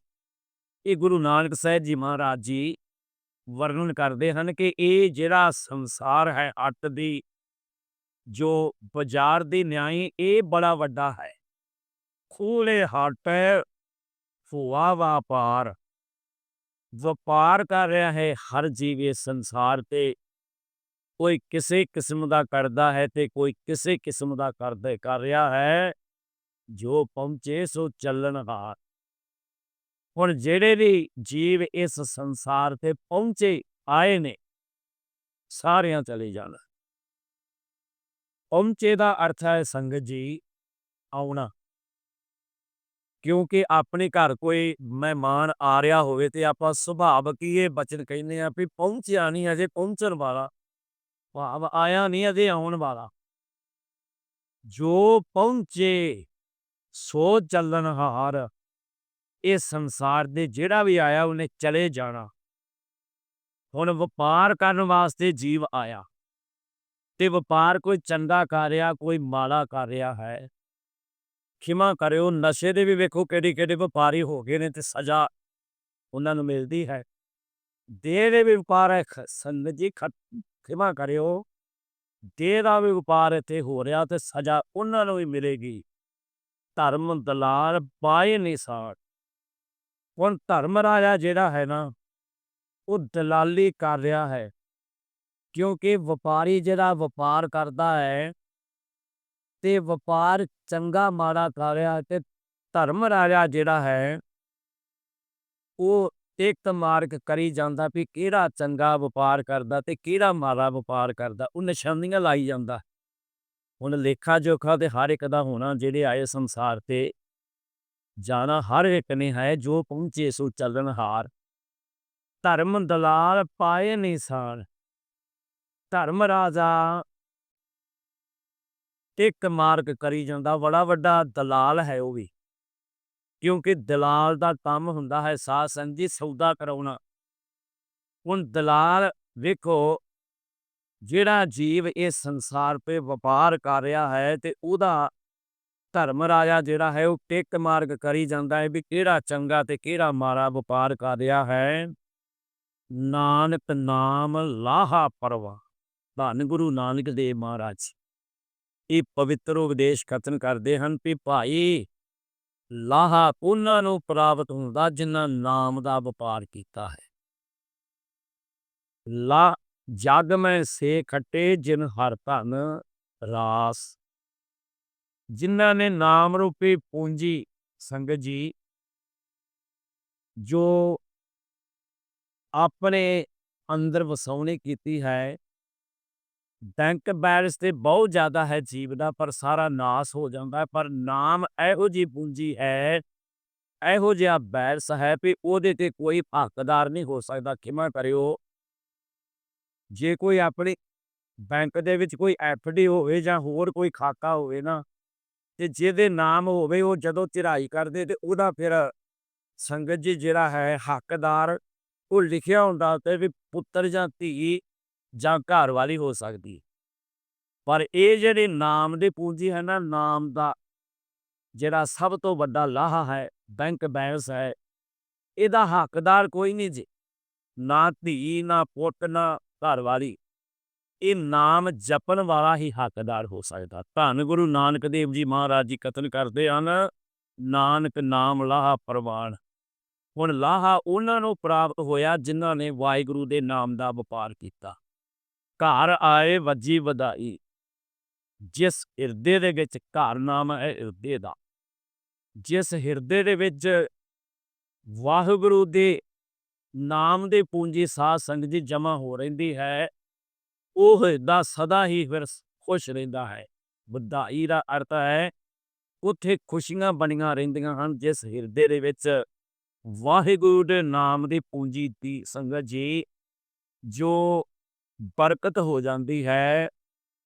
ਇਹ ਗੁਰੂ ਨਾਨਕ ਸਾਹਿਬ ਜੀ ਮਹਾਰਾਜ ਜੀ ਵਰਣਨ ਕਰਦੇ ਹਨ ਕਿ ਇਹ ਜਿਹੜਾ ਸੰਸਾਰ ਹੈ, ਅੱਟ ਦੀ, ਜੋ ਬਾਜ਼ਾਰ ਦੀ ਨਿਆਈ, ਇਹ ਬੜਾ ਵੱਡਾ ਹੈ। ਖੂਲੇ ਹੱਟ ਫੁਆ ਵਾਪਾਰ। ਵਪਾਰ ਕਰ ਰਿਹਾ ਹੈ, ਹਰ ਜੀਵ ਇਸ ਸੰਸਾਰ ਤੇ। ਕੋਈ ਕਿਸੇ ਕਿਸਮ ਦਾ ਕਰਦਾ ਹੈ ਤੇ ਕੋਈ ਕਿਸੇ ਕਿਸਮ ਦਾ ਕਰਦਾ, ਕਰ ਰਿਹਾ ਹੈ, ਜੋ ਪਹੁੰਚੇ ਸੋ ਚੱਲਣ ਹਾਰ ਹੁਣ ਜਿਹੜੇ ਵੀ ਜੀਵ ਇਸ ਸੰਸਾਰ ਤੇ ਪਹੁੰਚੇ ਆਏ ਨੇ, ਸਾਰਿਆਂ ਚਲੇ ਜਾਣਾ। ਪਹੁੰਚੇ ਦਾ ਅਰਥ ਹੈ, ਸੰਗਤ ਜੀ, ਆਉਣਾ। ਕਿਉਂਕਿ ਆਪਣੇ ਘਰ ਕੋਈ ਮਹਿਮਾਨ ਆ ਰਿਹਾ ਹੋਵੇ ਤੇ ਆਪਾਂ ਸੁਭਾਵਕ ਹੀ ਇਹ ਬਚਨ ਕਹਿੰਦੇ ਆ ਵੀ ਪਹੁੰਚਿਆ ਨਹੀਂ, ਅਜੇ ਪਹੁੰਚਣ ਵਾਲਾ। ਭਾਵ ਆਇਆ ਨਹੀਂ ਅਜੇ ਆਉਣ ਵਾਲਾ। ਜੋ ਪਹੁੰਚੇ, ਸੋ ਚੱਲਣ ਹਾਰ। ਇਹ ਸੰਸਾਰ ਦੇ ਜਿਹੜਾ ਵੀ ਆਇਆ, ਉਹਨੇ ਚਲੇ ਜਾਣਾ। ਹੁਣ ਵਪਾਰ ਕਰਨ ਵਾਸਤੇ ਜੀਵ ਆਇਆ। ਤੇ ਵਪਾਰ ਕੋਈ ਚੰਗਾ ਕਰ ਰਿਹਾ, ਕੋਈ ਮਾਲਾ ਕਰ ਰਿਹਾ ਹੈ। ਖਿਮਾ ਕਰਿਓ, ਨਸ਼ੇ ਦੇ ਵੀ ਵੇਖੋ ਕਿਹੜੇ ਕਿਹੜੇ ਵਪਾਰੀ ਹੋ ਗਏ ਨੇ ਤੇ ਸਜ਼ਾ ਉਹਨਾਂ ਨੂੰ ਮਿਲਦੀ ਹੈ। ਦੇਹ ਦੇ ਵੀ ਵਪਾਰ ਹੈ, ਖ- ਜੀ ਖਿਮਾ ਕਰਿਓ। ਦੇਹ ਦਾ ਵੀ ਵਪਾਰ ਇੱਥੇ ਹੋ ਰਿਹਾ ਤੇ ਸਜ਼ਾ ਉਹਨਾਂ ਨੂੰ ਵੀ ਮਿਲੇਗੀ। ਧਰਮ ਦਲਾਲ ਪਾਏ ਨਿਸਾਰ ਹੁਣ ਧਰਮ ਰਾਜਾ ਜਿਹੜਾ ਹੈ ਨਾ, ਉਹ ਦਲਾਲੀ ਕਰ ਰਿਹਾ ਹੈ। ਕਿਉਂਕਿ ਵਪਾਰੀ ਜਿਹੜਾ ਵਪਾਰ ਕਰਦਾ ਹੈ ਤੇ ਵਪਾਰ ਚੰਗਾ ਮਾੜਾ ਕਰ ਰਿਹਾ ਤੇ ਧਰਮ ਰਾਜਾ ਜਿਹੜਾ ਹੈ, ਉਹ ਇੱਕ ਮਾਰਕ ਕਰੀ ਜਾਂਦਾ ਵੀ ਕਿਹੜਾ ਚੰਗਾ ਵਪਾਰ ਕਰਦਾ ਤੇ ਕਿਹੜਾ ਮਾੜਾ ਵਪਾਰ ਕਰਦਾ, ਉਹ ਨਿਸ਼ਾਨੀਆਂ ਲਾਈ ਜਾਂਦਾ। ਹੁਣ ਲੇਖਾ ਜੋਖਾ ਤੇ ਹਰ ਇੱਕ ਦਾ ਹੋਣਾ, ਜਿਹੜੇ ਆਏ ਸੰਸਾਰ ਤੇ ਜਾਣਾ, ਹਰ ਇੱਕ ਨੇ ਹੈ ਜੋ ਪਹੁੰਚੇ ਸੋ ਚੱਲਣ ਹਾਰ। ਧਰਮ ਦਲਾਲ ਪਾਏ ਨਿਸਾਨ ਧਰਮ ਰਾਜਾ ਇੱਕ ਮਾਰਕ ਕਰੀ ਜਾਂਦਾ, ਬੜਾ ਵੱਡਾ ਦਲਾਲ ਹੈ ਉਹ ਵੀ। ਕਿਉਂਕਿ ਦਲਾਲ ਦਾ ਕੰਮ ਹੁੰਦਾ ਹੈ ਸਾਧ ਸੰਗਤ ਜੀ ਸੌਦਾ ਕਰਾਉਣਾ। ਹੁਣ ਦਲਾਲ ਵੇਖੋ, ਜਿਹੜਾ ਜੀਵ ਇਹ ਸੰਸਾਰ 'ਤੇ ਵਪਾਰ ਕਰ ਰਿਹਾ ਹੈ ਤੇ ਉਹਦਾ ਧਰਮ ਰਾਜਾ ਜਿਹੜਾ ਹੈ ਉਹ ਟਿਕ ਮਾਰਗ ਕਰੀ ਜਾਂਦਾ ਹੈ ਵੀ ਕਿਹੜਾ ਚੰਗਾ ਤੇ ਕਿਹੜਾ ਮਾੜਾ ਵਪਾਰ ਕਰ ਰਿਹਾ ਹੈ। ਨਾਨਕ ਨਾਮ ਲਾਹਾ ਪਰਵਾ। ਧੰਨ ਗੁਰੂ ਨਾਨਕ ਦੇਵ ਮਹਾਰਾਜ ਇਹ ਪਵਿੱਤਰ ਉਪਦੇਸ਼ ਕਥਨ ਕਰਦੇ ਹਨ ਵੀ ਭਾਈ ਲਾਹਾ ਉਹਨਾਂ ਨੂੰ ਪ੍ਰਾਪਤ ਹੁੰਦਾ ਜਿਨ੍ਹਾਂ ਨਾਮ ਦਾ ਵਪਾਰ ਕੀਤਾ ਹੈ। ਲਾ ਜਗ ਮੈਂ ਸੇ ਖੱਟੇ ਜਿਨ ਹਰ ਧਨ ਰਾਸ। ਜਿਨ੍ਹਾਂ ਨੇ ਨਾਮ ਰੂਪੀ ਪੂੰਜੀ ਸੰਗਤ ਜੀ, ਜੋ ਆਪਣੇ ਅੰਦਰ ਵਸਾਉਣੀ ਕੀਤੀ ਹੈ ਬੈਂਕ ਬੈਲੈਂਸ ਤੇ ਬਹੁਤ ਜ਼ਿਆਦਾ ਹੈ ਜੀਵ ਦਾ, ਪਰ ਸਾਰਾ ਨਾਸ ਹੋ ਜਾਂਦਾ ਹੈ। ਪਰ ਨਾਮ ਇਹੋ ਜੀ ਪੂੰਜੀ ਹੈ, ਇਹੋ ਜਿਹਾ ਬੈਲੈਂਸ ਹੈ ਵੀ ਉਹਦੇ ਤੇ ਕੋਈ ਹੱਕਦਾਰ ਨਹੀਂ ਹੋ ਸਕਦਾ। ਖਿਮਾ ਕਰਿਓ। ਜੇ ਕੋਈ ਆਪਣੀ ਬੈਂਕ ਦੇ ਵਿੱਚ ਕੋਈ ਐਫਡੀ ਹੋਵੇ ਜਾਂ ਹੋਰ ਕੋਈ ਖਾਤਾ ਹੋਵੇ ਨਾ, ਤੇ ਜਿਹਦੇ ਨਾਮ ਹੋਵੇ ਉਹ ਜਦੋਂ ਚਿਰਾਈ ਕਰਦੇ ਤੇ ਉਹਦਾ ਫਿਰ ਸੰਗਤ ਜੀ ਜਿਹੜਾ ਹੈ ਹੱਕਦਾਰ, ਉਹ ਲਿਖਿਆ ਹੁੰਦਾ ਤੇ ਵੀ ਪੁੱਤਰ ਜਾਂ ਧੀ ਜਾਂ ਘਰ ਵਾਲੀ ਹੋ ਸਕਦੀ ਪਰ ਇਹ ਜਿਹੜੇ ਨਾਮ ਦੇ ਪੂੰਜੀ ਹੈ ਨਾ, ਨਾਮ ਦਾ ਜਿਹੜਾ ਸਭ ਤੋਂ ਵੱਡਾ ਲਾਹਾ ਹੈ, ਬੈਂਕ ਬੈਲੈਂਸ ਹੈ, ਇਹਦਾ ਹੱਕਦਾਰ ਕੋਈ ਨਹੀਂ ਜੀ। ਨਾ ਧੀ, ਨਾ ਪੁੱਤ, ਨਾ ਘਰ ਵਾਲੀ। ਇਹ ਨਾਮ ਜਪਣ ਵਾਲਾ ਹੀ ਹੱਕਦਾਰ ਹੋ ਸਕਦਾ। ਧੰਨ ਗੁਰੂ ਨਾਨਕ ਦੇਵ ਜੀ ਮਹਾਰਾਜ ਜੀ ਕਤਲ ਕਰਦੇ ਹਨ। ਨਾਨਕ ਨਾਮ ਲਾਹਾ ਪ੍ਰਵਾਨ। ਹੁਣ ਲਾਹਾ ਉਹਨਾਂ ਨੂੰ ਪ੍ਰਾਪਤ ਹੋਇਆ ਜਿਨ੍ਹਾਂ ਨੇ ਵਾਹਿਗੁਰੂ ਦੇ ਨਾਮ ਦਾ ਵਪਾਰ ਕੀਤਾ। ਘਰ ਆਏ ਵੱਜੀ ਵਧਾਈ। ਜਿਸ ਹਿਰਦੇ ਦੇ ਵਿੱਚ ਘਰ ਨਾਮ ਹੈ ਹਿਰਦੇ ਦਾ। ਜਿਸ ਹਿਰਦੇ ਦੇ ਵਿੱਚ ਵਾਹਿਗੁਰੂ ਦੇ ਨਾਮ ਦੇ ਪੂੰਜੀ ਸਾਧ ਸੰਗਤ ਜੀ ਜਮਾ ਹੋ ਰਹਿੰਦੀ ਹੈ, ਉਹ ਹਿਰਦਾ ਸਦਾ ਹੀ ਫਿਰ ਖੁਸ਼ ਰਹਿੰਦਾ ਹੈ। ਵਧਾਈ ਦਾ ਅਰਥ ਹੈ, ਉੱਥੇ ਖੁਸ਼ੀਆਂ ਬਣੀਆਂ ਰਹਿੰਦੀਆਂ ਹਨ, ਜਿਸ ਹਿਰਦੇ ਦੇ ਵਿੱਚ ਵਾਹਿਗੁਰੂ ਦੇ ਨਾਮ ਦੀ ਪੂੰਜੀ ਦੀ ਸੰਗਤ ਜੀ, ਜੋ ਬਰਕਤ ਹੋ ਜਾਂਦੀ ਹੈ।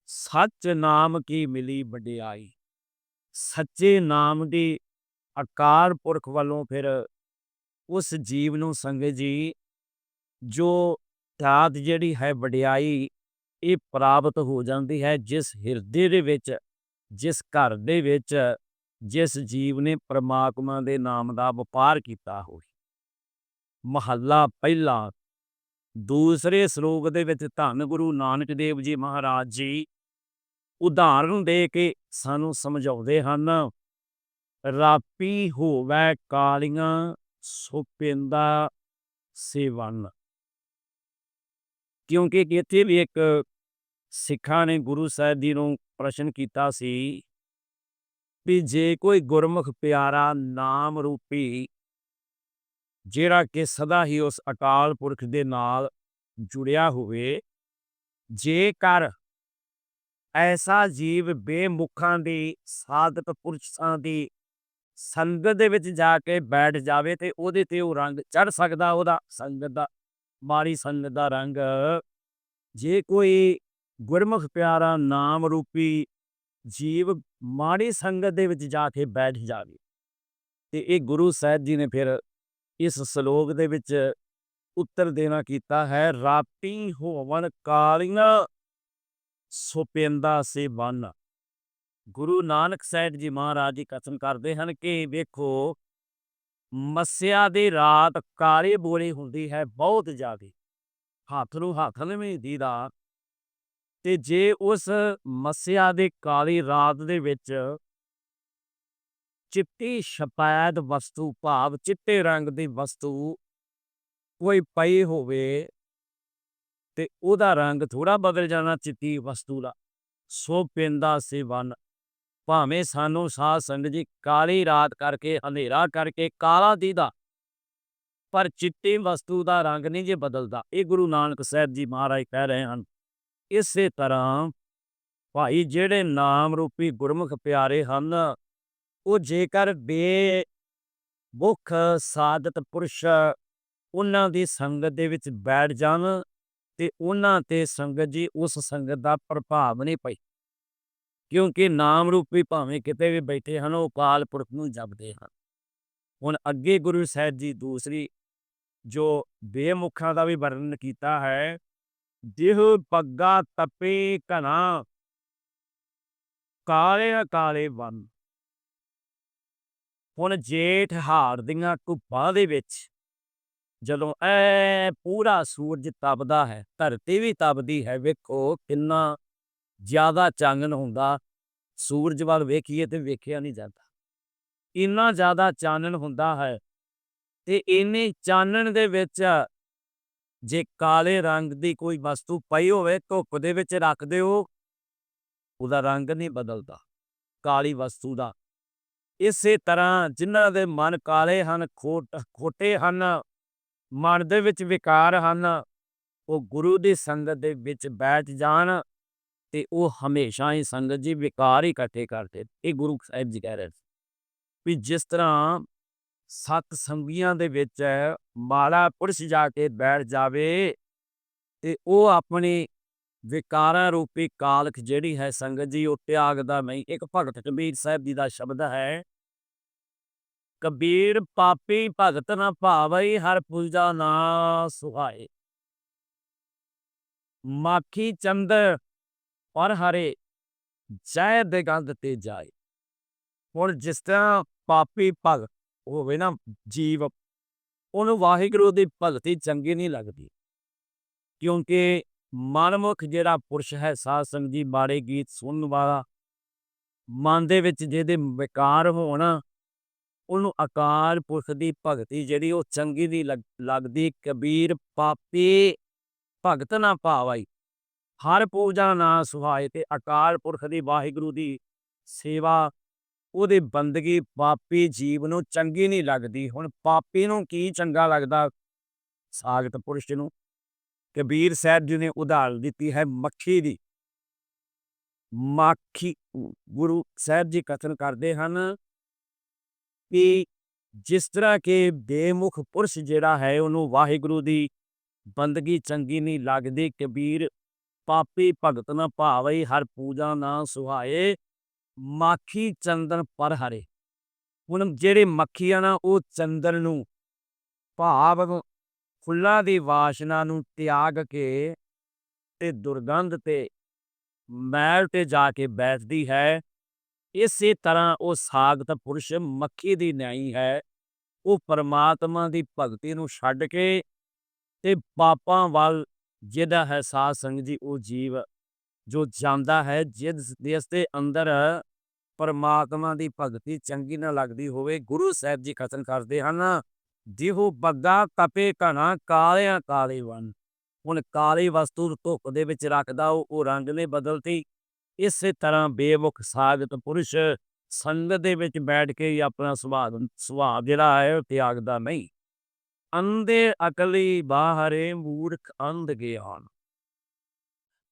ਸੱਚ ਨਾਮ ਕੀ ਮਿਲੀ ਵਡਿਆਈ? ਸੱਚੇ ਨਾਮ ਦੀ ਅਕਾਲ ਪੁਰਖ ਵੱਲੋਂ ਫਿਰ ਉਸ ਜੀਵ ਨੂੰ ਸੰਗਤ ਜੀ, ਜੋ ਦਾਤ ਜਿਹੜੀ ਹੈ ਵਡਿਆਈ, ਇਹ ਪ੍ਰਾਪਤ ਹੋ ਜਾਂਦੀ ਹੈ। ਜਿਸ ਹਿਰਦੇ ਦੇ ਵਿੱਚ, ਜਿਸ ਘਰ ਦੇ ਵਿੱਚ, ਜਿਸ ਜੀਵ ਨੇ ਪ੍ਰਮਾਤਮਾ ਦੇ ਨਾਮ ਦਾ ਵਪਾਰ ਕੀਤਾ ਹੋਵੇ। ਮਹੱਲਾ ਪਹਿਲਾ ਦੂਸਰੇ ਸ਼ਲੋਕ ਦੇ ਵਿੱਚ ਧੰਨ ਗੁਰੂ ਨਾਨਕ ਦੇਵ ਜੀ ਮਹਾਰਾਜ ਜੀ ਉਦਾਹਰਨ ਦੇ ਕੇ ਸਾਨੂੰ ਸਮਝਾਉਂਦੇ ਹਨ, ਰਾਪੀ ਹੋਵੇ ਕਾਲੀਆਂ ਸੁਪਿੰਦਾ ਸੇਵਨ। ਕਿਉਂਕਿ ਇੱਥੇ ਵੀ ਇੱਕ ਸਿੱਖਾਂ ਨੇ ਗੁਰੂ ਸਾਹਿਬ ਜੀ ਨੂੰ ਪ੍ਰਸ਼ਨ ਕੀਤਾ ਸੀ ਵੀ ਜੇ ਕੋਈ ਗੁਰਮੁਖ ਪਿਆਰਾ ਨਾਮ ਰੂਪੀ ਜਿਹੜਾ ਕਿ ਸਦਾ ਹੀ ਉਸ ਅਕਾਲ ਪੁਰਖ ਦੇ ਨਾਲ ਜੁੜਿਆ ਹੋਵੇ। ਜੇਕਰ ਐਸਾ ਜੀਵ ਬੇਮੁਖਾਂ ਦੀ, ਸਾਧਕ ਪੁਰਸ਼ਾਂ ਦੀ ਸੰਗਤ ਦੇ ਵਿੱਚ ਜਾ ਕੇ ਬੈਠ ਜਾਵੇ ਤੇ ਉਹਦੇ ਤੇ ਉਹ ਰੰਗ ਚੜ ਸਕਦਾ, ਉਹਦਾ ਸੰਗਤ ਦਾ, ਮਾੜੀ ਸੰਗਤ ਦਾ ਰੰਗ। ਜੇ ਕੋਈ ਗੁਰਮੁਖ ਪਿਆਰਾ ਨਾਮ ਰੂਪੀ ਜੀਵ ਮਾੜੀ ਸੰਗਤ ਦੇ ਵਿੱਚ ਜਾ ਕੇ ਬੈਠ ਜਾਵੇ ਤੇ ਇਹ ਗੁਰੂ ਸਾਹਿਬ ਜੀ ਨੇ ਫਿਰ ਇਸ ਸ਼ਲੋਕ ਦੇ ਵਿੱਚ ਉੱਤਰ ਦੇਣਾ ਕੀਤਾ ਹੈ, ਰਾਤੀ ਹੋਵਨ ਕਾਲੀਆਂ ਸੁਪਿੰਦਾ ਸੇ ਬਨ। ਗੁਰੂ ਨਾਨਕ ਸਾਹਿਬ ਜੀ ਮਹਾਰਾਜ ਜੀ ਕਥਨ ਕਰਦੇ ਹਨ ਕਿ ਵੇਖੋ, ਮੱਸਿਆ ਦੀ ਰਾਤ ਕਾਲੇ ਬੋਲੇ ਹੁੰਦੀ ਹੈ, ਬਹੁਤ ਜ਼ਿਆਦੀ। ਹੱਥ ਨੂੰ ਹੱਥ ਨਹੀਂ ਦਾ ਤੇ ਜੇ ਉਸ ਮੱਸਿਆ ਦੇ ਕਾਲੀ ਰਾਤ ਦੇ ਵਿੱਚ ਚਿੱਟੀ ਸ਼ਪੈਦ ਵਸਤੂ ਭਾਵ ਚਿੱਟੇ ਰੰਗ ਦੀ ਵਸਤੂ ਕੋਈ ਪਈ ਹੋਵੇ ਤੇ ਉਹਦਾ ਰੰਗ ਥੋੜਾ ਬਦਲ ਜਾਣਾ ਚਿੱਟੀ ਵਸਤੂ ਦਾ। ਸੋ ਪਿੰਦਾ ਸੇ ਵਨ। ਭਾਵੇਂ ਸਾਨੂੰ ਸਾਧ ਸੰਗਤ ਜੀ ਕਾਲੀ ਰਾਤ ਕਰਕੇ, ਹਨੇਰਾ ਕਰਕੇ, ਕਾਲਾ ਦੀਦਾ, ਪਰ ਚਿੱਟੀ ਵਸਤੂ ਦਾ ਰੰਗ ਨਹੀਂ ਜੇ ਬਦਲਦਾ। ਇਹ ਗੁਰੂ ਨਾਨਕ ਸਾਹਿਬ ਜੀ ਮਹਾਰਾਜ ਕਹਿ ਰਹੇ ਹਨ। ਇਸੇ ਤਰ੍ਹਾਂ ਭਾਈ ਜਿਹੜੇ ਨਾਮ ਰੂਪੀ ਗੁਰਮੁਖ ਪਿਆਰੇ ਹਨ ਉਹ ਜੇਕਰ ਬੇ ਮੁਖ ਸਾਧਤ ਪੁਰਸ਼ ਉਹਨਾਂ ਦੀ ਸੰਗਤ ਦੇ ਵਿੱਚ ਬੈਠ ਜਾਣ ਤੇ ਉਹਨਾਂ ਤੇ ਸੰਗਤ ਜੀ ਉਸ ਸੰਗਤ ਦਾ ਪ੍ਰਭਾਵ ਨਹੀਂ ਪਈ ਕਿਉਂਕਿ ਨਾਮ ਰੂਪੀ ਭਾਵੇਂ ਕਿਤੇ ਵੀ ਬੈਠੇ ਹਨ, ਉਹ ਕਾਲ ਪੁਰਖ ਨੂੰ ਜਪਦੇ ਹਨ। ਹੁਣ ਅੱਗੇ ਗੁਰੂ ਸਾਹਿਬ ਜੀ ਦੂਸਰੀ ਜੋ ਬੇਮੁਖਾਂ ਦਾ ਵੀ ਵਰਣਨ ਕੀਤਾ ਹੈ, ਜਿਹ ਪੱਗਾ ਤਪੇ ਘਨਾ ਕਾਲੇ ਕਾਲੇ ਵਨ। ਹੁਣ ਜੇਠ ਹਾੜ ਦੀਆਂ ਧੁੱਪਾਂ ਦੇ ਵਿੱਚ ਜਦੋਂ ਐ ਪੂਰਾ ਸੂਰਜ ਤਪਦਾ ਹੈ, ਧਰਤੀ ਵੀ ਤਪਦੀ ਹੈ, ਵੇਖੋ ਕਿੰਨਾ ਜ਼ਿਆਦਾ ਚਾਨਣ ਹੁੰਦਾ। ਸੂਰਜ ਵੱਲ ਵੇਖੀਏ ਤੇ ਵੇਖਿਆ ਨਹੀਂ ਜਾਂਦਾ। ਇੰਨਾ ਜ਼ਿਆਦਾ ਚਾਨਣ ਹੁੰਦਾ ਹੈ ਤੇ ਇੰਨੇ ਚਾਨਣ ਦੇ ਵਿੱਚ ਜੇ ਕਾਲੇ ਰੰਗ ਦੀ ਕੋਈ ਵਸਤੂ ਪਈ ਹੋਵੇ, ਧੁੱਪ ਦੇ ਵਿੱਚ ਰੱਖ ਦਿਓ, ਉਹਦਾ ਰੰਗ ਨਹੀਂ ਬਦਲਦਾ। ਕਾਲੀ ਵਸਤੂ ਦਾ ਇਸੇ ਤਰ੍ਹਾਂ ਜਿਨ੍ਹਾਂ ਦੇ ਮਨ ਕਾਲੇ ਹਨ, ਖੋਟ, ਖੋਟੇ ਹਨ, ਮਨ ਦੇ ਵਿੱਚ ਵਿਕਾਰ ਹਨ, ਉਹ ਗੁਰੂ ਦੀ ਸੰਗਤ ਦੇ ਵਿੱਚ ਬੈਠ ਜਾਣ ਤੇ ਉਹ ਹਮੇਸ਼ਾ ਹੀ ਸੰਗਤ ਜੀ ਵਿਕਾਰ ਹੀ ਇਕੱਠੇ ਕਰਦੇ। ਇਹ ਗੁਰੂ ਸਾਹਿਬ ਜੀ ਕਹਿ ਰਹੇ ਵੀ ਜਿਸ ਤਰ੍ਹਾਂ ਸਤ ਸੰਗੀਆਂ ਦੇ ਵਿੱਚ ਮਾਲਾ ਪੁਰਸ਼ ਜਾ ਕੇ ਬੈਠ ਜਾਵੇ ਤੇ ਉਹ ਆਪਣੀ ਵਿਕਾਰਾਂ ਰੂਪੀ ਕਾਲਖ ਜਿਹੜੀ ਹੈ ਸੰਗਤ ਜੀ, ਉਹ ਤਿਆਗਦਾ ਨਹੀਂ, ਇੱਕ ਭਗਤ ਕਬੀਰ ਸਾਹਿਬ ਜੀ ਦਾ ਸ਼ਬਦ ਹੈ। ਕਬੀਰ ਪਾਪੀ ਭਗਤ ਨਾ ਭਾਵਈ ਹਰ ਪੂਜਾ ਨਾ ਸੁਹਾਏ। ਮਾਖੀ ਚੰਦ ਔਰ ਹਰੇ, ਜੈ ਦੇ ਦਿਗੰਧ ਤੇ ਜਾਏ। ਹੁਣ ਜਿਸ ਤਰ੍ਹਾਂ ਪਾਪੀ ਭਗਤ ਹੋਵੇ ਨਾ ਜੀਵ, ਉਹਨੂੰ ਵਾਹਿਗੁਰੂ ਦੀ ਭਗਤੀ ਚੰਗੀ ਨਹੀਂ ਲੱਗਦੀ। ਕਿਉਂਕਿ ਮਨਮੁਖ ਜਿਹੜਾ ਪੁਰਸ਼ ਹੈ, ਸਾਧ ਸੰਗਤ ਜੀ ਮਾੜੇ ਗੀਤ ਸੁਣਨ ਵਾਲਾ, ਮਨ ਦੇ ਵਿੱਚ ਜਿਹਦੇ ਵਿਕਾਰ ਹੋਣ, ਉਹਨੂੰ ਅਕਾਲ ਪੁਰਖ ਦੀ ਭਗਤੀ ਜਿਹੜੀ ਉਹ ਚੰਗੀ ਨਹੀਂ ਲੱਗਦੀ, ਕਬੀਰ, ਪਾਪੀ, ਭਗਤ ਨਾ ਭਾਵਾਈ ਹਰ ਪੂਜਾ ਨਾ ਸੁਹਾਏ ਤੇ ਅਕਾਲ ਪੁਰਖ ਦੀ ਵਾਹਿਗੁਰੂ ਦੀ ਸੇਵਾ, ਉਹਦੇ ਬੰਦਗੀ ਪਾਪੀ ਜੀਵ ਨੂੰ ਚੰਗੀ ਨਹੀਂ ਲੱਗਦੀ। ਹੁਣ ਪਾਪੀ ਨੂੰ ਕੀ ਚੰਗਾ ਲੱਗਦਾ? ਸਾਗਤ ਪੁਰਸ਼ ਨੂੰ ਕਬੀਰ ਸਾਹਿਬ ਜੀ ਨੇ ਉਦਾਹਰਨ ਦਿੱਤੀ ਹੈ ਮੱਖੀ ਦੀ। ਮੱਖੀ ਗੁਰੂ ਸਾਹਿਬ ਜੀ ਕਥਨ ਕਰਦੇ ਹਨ ਕਿ ਜਿਸ ਤਰ੍ਹਾਂ ਕਿ ਬੇਮੁਖ ਪੁਰਸ਼ ਜਿਹੜਾ ਹੈ ਉਹਨੂੰ ਵਾਹਿਗੁਰੂ ਦੀ ਬੰਦਗੀ ਚੰਗੀ ਨਹੀਂ ਲੱਗਦੀ, ਕਬੀਰ ਪਾਪੀ ਭਗਤ ਨਾ ਭਾਵਈ ਹਰ ਪੂਜਾ ਨਾ ਸੁਹਾਏ, ਮਾਖੀ ਚੰਦਨ ਪਰ ਹਰੇ। ਹੁਣ ਜਿਹੜੇ ਮੱਖੀਆਂ ਨਾ, ਉਹ ਚੰਦਨ ਨੂੰ ਭਾਵ ਫੁੱਲਾਂ ਦੀ ਵਾਸ਼ਨਾ ਨੂੰ ਤਿਆਗ ਕੇ ਤੇ ਦੁਰਗੰਧ ਤੇ ਮੈਲ ਤੇ ਜਾ ਕੇ ਬੈਠਦੀ ਹੈ। ਇਸੇ ਤਰ੍ਹਾਂ ਉਹ ਸਾਗਤ ਪੁਰਸ਼ ਮੱਖੀ ਦੀ ਨਿਆਈ ਹੈ। ਉਹ ਪਰਮਾਤਮਾ ਦੀ ਭਗਤੀ ਨੂੰ ਛੱਡ ਕੇ ਤੇ ਪਾਪਾਂ ਵੱਲ ਜਿਹਦਾ ਹੈ ਸਾਧ ਸੰਗ ਜੀ ਉਹ ਜੀਵ ਜੋ ਜਾਂਦਾ ਹੈ, ਜਿਸ ਜਿਸ ਦੇ ਅੰਦਰ ਪਰਮਾਤਮਾ ਦੀ ਭਗਤੀ ਚੰਗੀ ਨਾ ਲੱਗਦੀ ਹੋਵੇ, ਗੁਰੂ ਸਾਹਿਬ ਜੀ ਕਥਨ ਕਰਦੇ ਹਨ। ਦਿਹੂ ਬੱਗਾ ਕਪੇ ਘਣਾ ਕਾਲਿਆਂ ਕਾਲੇ ਵਨ ਹੁਣ ਕਾਲੀ ਵਸਤੂ ਧੁੱਪ ਦੇ ਵਿੱਚ ਰੱਖਦਾ ਉਹ ਰੰਗ ਨੇ ਬਦਲਤੀ ਇਸੇ ਤਰ੍ਹਾਂ ਬੇਮੁਖ ਸਾਗਤ ਪੁਰਸ਼ ਸੰਗਤ ਦੇ ਵਿੱਚ ਬੈਠ ਕੇ ਹੀ ਆਪਣਾ ਸੁਭਾਅ ਸੁਭਾਅ ਜਿਹੜਾ ਹੈ ਉਹ ਤਿਆਗਦਾ ਨਹੀਂ। ਅੰਦੇ ਅਕਲੀ ਬਾਹਰੇ ਮੂਰਖ ਅੰਧ ਗਿਆਨ।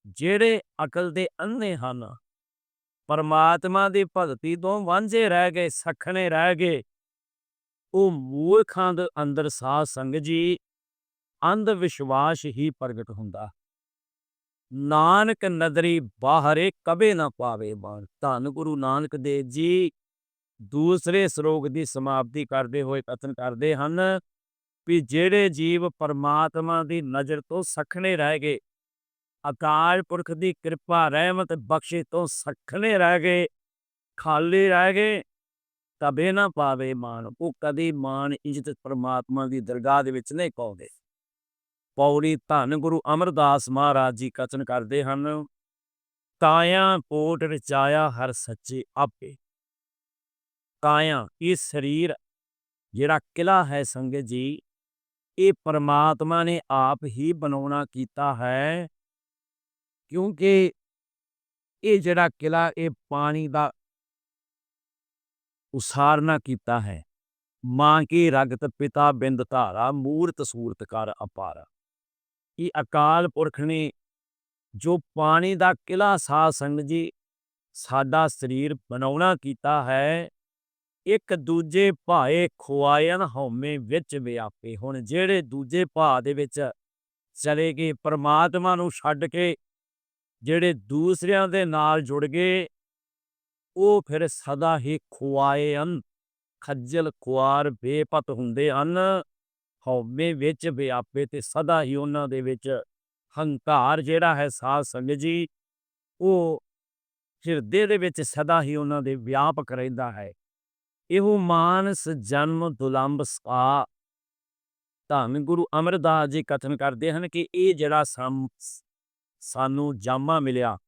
ਜਿਹੜੇ ਅਕਲ ਦੇ ਅੰਨੇ ਹਨ, ਪਰਮਾਤਮਾ ਦੀ ਭਗਤੀ ਤੋਂ ਵਾਂਝੇ ਰਹਿ ਗਏ, ਸਖਣੇ ਰਹਿ ਗਏ ਉਹ ਮੂਰਖਾਂ ਦੇ ਅੰਦਰ ਸਾਧ ਸੰਗਤ ਜੀ ਅੰਧ ਵਿਸ਼ਵਾਸ ਹੀ ਪ੍ਰਗਟ ਹੁੰਦਾ। ਨਾਨਕ ਨਦਰੀ ਬਾਹਰੇ ਕਬੇ ਨਾ ਪਾਵੇ ਬਾਣ ਧੰਨ ਗੁਰੂ ਨਾਨਕ ਦੇਵ ਜੀ ਦੂਸਰੇ ਸ਼ਲੋਕ ਦੀ ਸਮਾਪਤੀ ਕਰਦੇ ਹੋਏ ਕਥਨ ਕਰਦੇ ਹਨ ਵੀ ਜਿਹੜੇ ਜੀਵ ਪਰਮਾਤਮਾ ਦੀ ਨਜ਼ਰ ਤੋਂ ਸਖਣੇ ਰਹਿ ਗਏ, ਅਕਾਲ ਪੁਰਖ ਦੀ ਕਿਰਪਾ, ਰਹਿਮਤ ਬਖਸ਼ੇ ਤੋਂ ਸਖਣੇ ਰਹਿ ਗਏ, ਖਾਲੀ ਰਹਿ ਗਏ ਤਬੇ ਨਾ ਪਾਵੇ ਮਾਨ ਉਹ ਕਦੇ ਮਾਨ ਇੱਜ਼ਤ ਪਰਮਾਤਮਾ ਦੀ ਦਰਗਾਹ ਦੇ ਵਿੱਚ ਨਹੀਂ ਪਾਉਂਦੇ। ਪੌੜੀ ਧੰਨ ਗੁਰੂ ਅਮਰਦਾਸ ਮਹਾਰਾਜ ਜੀ ਕਥਨ ਕਰਦੇ ਹਨ, ਕਾਇਆ ਕੋਟ ਰਚਾਇਆ ਹਰ ਸੱਚੇ ਆਪੇ। ਕਾਇਆ, ਇਹ ਸਰੀਰ ਜਿਹੜਾ ਕਿਲਾ ਹੈ ਸੰਗਤ ਜੀ, ਇਹ ਪਰਮਾਤਮਾ ਨੇ ਆਪ ਹੀ ਬਣਾਉਣਾ ਕੀਤਾ ਹੈ, ਕਿਉਂਕਿ ਇਹ ਜਿਹੜਾ ਕਿਲਾ ਇਹ ਪਾਣੀ ਦਾ ਉਸਾਰਨਾ ਕੀਤਾ ਹੈ। ਮਾਂ ਕੀ ਰਗਤ ਪਿਤਾ ਬਿੰਦ ਧਾਰਾ, ਮੂਰਤ ਸੂਰਤ ਕਰ ਅਪਾਰ। ਇਹ ਅਕਾਲ ਪੁਰਖ ਨੇ ਜੋ ਪਾਣੀ ਦਾ ਕਿਲਾ ਸਾਧ ਸੰਗਤ ਜੀ, ਸਾਡਾ ਸਰੀਰ ਬਣਾਉਣਾ ਕੀਤਾ ਹੈ, ਇੱਕ ਦੂਜੇ ਭਾਏ ਖੁਆਇਨ ਹਉਮੈ ਵਿੱਚ ਵਿਆਪੇ ਹੁਣ, ਜਿਹੜੇ ਦੂਜੇ ਭਾ ਦੇ ਵਿੱਚ ਚਲੇ ਗਏ, ਪਰਮਾਤਮਾ ਨੂੰ ਛੱਡ ਕੇ, ਜਿਹੜੇ ਦੂਸਰਿਆਂ ਦੇ ਨਾਲ ਜੁੜ ਗਏ ਉਹ ਫਿਰ ਸਦਾ ਹੀ ਖੁਆਏ ਹਨ। ਖੱਜਲ ਖੁਆਰ ਬੇਪਤ ਹੁੰਦੇ ਹਨ। ਹਉਮੈ ਵਿੱਚ ਵਿਆਪੇ ਤੇ ਸਦਾ ਹੀ ਉਹਨਾਂ ਦੇ ਵਿੱਚ ਹੰਕਾਰ ਜਿਹੜਾ ਹੈ ਸਾਧ ਸੰਗਤ ਜੀ ਉਹ ਹਿਰਦੇ ਦੇ ਵਿੱਚ ਸਦਾ ਹੀ ਉਹਨਾਂ ਦੇ ਵਿਆਪਕ ਰਹਿੰਦਾ ਹੈ। ਇਹੋ ਮਾਨਸ ਜਨਮ ਦੁਲੰਭ ਸਾ। ਧੰਨ ਗੁਰੂ ਅਮਰਦਾਸ ਜੀ ਕਥਨ ਕਰਦੇ ਹਨ ਕਿ ਇਹ ਜਿਹੜਾ ਸਮ- ਸਾਨੂੰ ਜਾਮਾ ਮਿਲਿਆ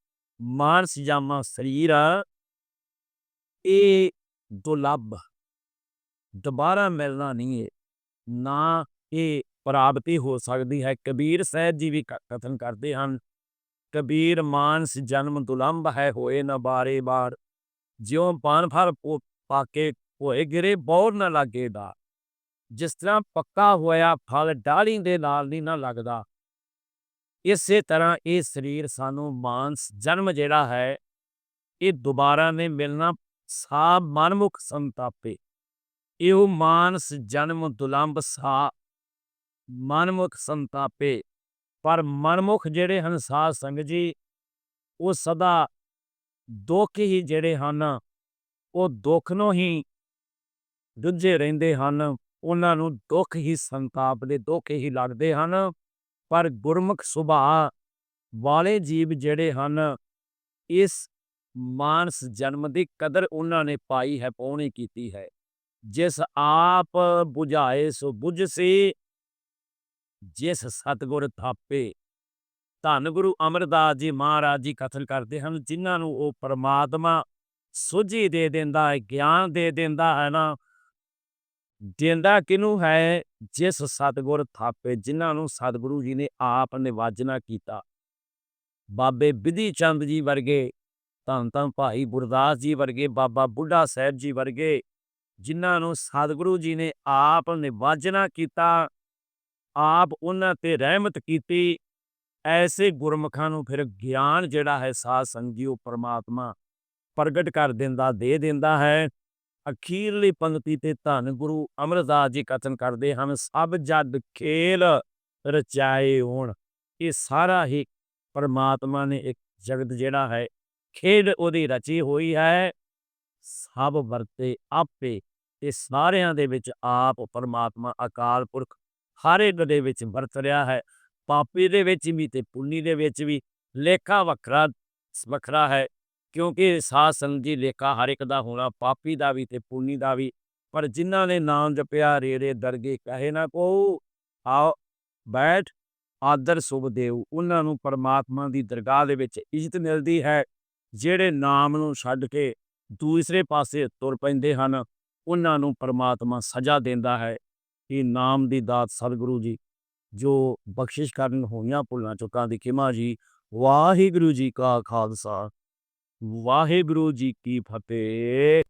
ਮਾਨਸ ਜਾਮਾ ਸਰੀਰ ਆ, ਇਹ ਦੁਲੱਭ ਦੁਬਾਰਾ ਮਿਲਣਾ ਨਹੀਂ ਹੈ ਨਾ ਇਹ ਪ੍ਰਾਪਤੀ ਹੋ ਸਕਦੀ ਹੈ। ਕਬੀਰ ਸਾਹਿਬ ਜੀ ਵੀ ਕ- ਕਥਨ ਕਰਦੇ ਹਨ, ਕਬੀਰ ਮਾਨਸ ਜਨਮ ਦੁਲੰਭ ਹੈ ਹੋਏ ਨਾ ਬਾਰੇ ਬਾਰ, ਜਿਉ ਪਾਨ ਫਲ ਪੋ- ਪਾਕੇ ਹੋਏ ਗਿਰੇ ਬੌਰ ਨਾ ਲਾਗੇ ਦਾ। ਜਿਸ ਤਰ੍ਹਾਂ ਪੱਕਾ ਹੋਇਆ ਫਲ ਡਾਲੀ ਦੇ ਨਾਲ ਨਹੀਂ ਨਾ ਲੱਗਦਾ, ਇਸੇ ਤਰ੍ਹਾਂ ਇਹ ਸਰੀਰ ਸਾਨੂੰ ਮਾਨਸ ਜਨਮ ਜਿਹੜਾ ਹੈ, ਇਹ ਦੁਬਾਰਾ ਨੇ ਮਿਲਣਾ ਸਾ ਮਨਮੁਖ ਸੰਤਾਪੇ। ਇਹੋ ਮਾਨਸ ਜਨਮ ਦੁਲੰਭ ਸਾ ਮਨਮੁਖ ਸੰਤਾਪੇ। ਪਰ ਮਨਮੁਖ ਜਿਹੜੇ ਹਨ ਸਾਧ ਸੰਗਤ ਜੀ, ਉਹ ਸਦਾ ਦੁੱਖ ਹੀ ਜਿਹੜੇ ਹਨ, ਉਹ ਦੁੱਖ ਨੂੰ ਹੀ ਰੁੱਝੇ ਰਹਿੰਦੇ ਹਨ। ਉਹਨਾਂ ਨੂੰ ਦੁੱਖ ਹੀ ਸੰਤਾਪ ਦੇ ਦੁੱਖ ਹੀ ਲੱਗਦੇ ਹਨ। ਪਰ ਗੁਰਮੁਖ ਸੁਭਾਅ ਵਾਲੇ ਜੀਵ ਜਿਹੜੇ ਹਨ, ਇਸ ਮਾਨਸ ਜਨਮ ਦੀ ਕਦਰ ਉਹਨਾਂ ਨੇ ਪਾਈ ਹੈ, ਪੌਣੀ ਕੀਤੀ ਹੈ। ਜਿਸ ਆਪ 부ਝਾਏ ਸੋ ਬੁਝ ਸੀ। ਜਿਸ ਸਤਗੁਰ ਥਾਪੇ। ਧੰਨ ਗੁਰੂ ਅਮਰਦਾਸ ਜੀ ਮਹਾਰਾਜ ਜੀ ਕਥਨ ਕਰਦੇ ਹਨ, ਜਿਨ੍ਹਾਂ ਨੂੰ ਉਹ ਪਰਮਾਤਮਾ ਸੁਝੀ ਦੇ ਦਿੰਦਾ ਹੈ, ਗਿਆਨ ਦੇ ਦਿੰਦਾ ਹੈ ਨਾ। ਦਿੰਦਾ ਕਿਨੂੰ ਹੈ? ਜਿਸ ਸਤਗੁਰ ਥਾਪੇ, ਜਿਨ੍ਹਾਂ ਨੂੰ ਸਤਿਗੁਰੂ ਜੀ ਨੇ ਆਪ ਨਿਵਾਜਨਾ ਕੀਤਾ। ਬਾਬੇ ਬਿਧੀ ਚੰਦ ਜੀ ਵਰਗੇ ਧੰਨ ਧੰਨ ਭਾਈ ਗੁਰਦਾਸ ਜੀ ਵਰਗੇ, ਬਾਬਾ ਬੁੱਢਾ ਸਾਹਿਬ ਜੀ ਵਰਗੇ, ਜਿਨ੍ਹਾਂ ਨੂੰ ਸਤਿਗੁਰੂ ਜੀ ਨੇ ਆਪ ਨਿਵਾਜਨਾ ਕੀਤਾ, ਆਪ ਉਹਨਾਂ ਤੇ ਰਹਿਮਤ ਕੀਤੀ, ਐਸੇ ਗੁਰਮੁਖਾਂ ਨੂੰ ਫਿਰ ਗਿਆਨ ਜਿਹੜਾ ਹੈ ਸਾਧ ਉਹ ਪਰਮਾਤਮਾ ਪ੍ਰਗਟ ਕਰ ਦਿੰਦਾ, ਦੇ ਦਿੰਦਾ ਹੈ। ਅਖੀਰਲੀ ਪੰਕਤੀ ਤੇ ਧੰਨ ਗੁਰੂ ਅਮਰਦਾਸ ਜੀ ਕਥਨ ਕਰਦੇ ਹਨ, ਸਭ ਜਦ ਖੇਲ ਰਚਾਏ ਹੋਣ, ਇਹ ਸਾਰਾ ਹੀ ਪਰਮਾਤਮਾ ਨੇ ਇੱਕ ਜਗਤ ਜਿਹੜਾ ਹੈ ਖੇਡ ਉਹਦੀ ਰਚੀ ਹੋਈ ਹੈ। ਸਭ ਵਰਤੇ ਆਪੇ ਤੇ ਸਾਰਿਆਂ ਦੇ ਵਿੱਚ ਆਪ ਪਰਮਾਤਮਾ ਅਕਾਲ ਪੁਰਖ ਹਰ ਇੱਕ ਦੇ ਵਿੱਚ ਵਰਤ ਰਿਹਾ ਹੈ। ਪਾਪੀ ਦੇ ਵਿੱਚ ਵੀ ਤੇ ਪੁੰਨੀ ਦੇ ਵਿੱਚ ਵੀ ਲੇਖਾ ਵੱਖਰਾ ਵੱਖਰਾ ਹੈ ਕਿਉਂਕਿ ਸਾਧ ਸੰਗਤ ਜੀ ਲੇਖਾ ਹਰ ਇੱਕ ਦਾ ਹੋਣਾ ਪਾਪੀ ਦਾ ਵੀ ਤੇ ਪੁੰਨੀ ਦਾ ਵੀ ਪਰ ਜਿਨ੍ਹਾਂ ਨੇ ਨਾਮ ਜਪਿਆ ਰੇਰੇ ਦਰਗੇ ਕਹੇ ਨਾ ਕੋ ਆਓ ਬੈਠ, ਆਦਰ ਸੁਭ ਦੇਉ ਉਹਨਾਂ ਨੂੰ ਪਰਮਾਤਮਾ ਦੀ ਦਰਗਾਹ ਦੇ ਵਿੱਚ ਇੱਜ਼ਤ ਮਿਲਦੀ ਹੈ। ਜਿਹੜੇ ਨਾਮ ਨੂੰ ਛੱਡ ਕੇ ਦੂਸਰੇ ਪਾਸੇ ਤੁਰ ਪੈਂਦੇ ਹਨ, ਉਹਨਾਂ ਨੂੰ ਪਰਮਾਤਮਾ ਸਜ਼ਾ ਦਿੰਦਾ ਹੈ ਇਹ ਨਾਮ ਦੀ ਦਾਤ ਸਤਿਗੁਰੂ ਜੀ, ਜੋ ਬਖਸ਼ਿਸ਼ ਕਰਨ ਹੋਈਆਂ ਭੁੱਲਾਂ ਚੁੱਕਾਂ ਦੀ ਖਿਮਾ ਜੀ, ਵਾਹਿਗੁਰੂ ਜੀ ਕਾ ਖਾਲਸਾ। ਵਾਹਿਗੁਰੂ ਜੀ ਕੀ ਫਤਿਹ।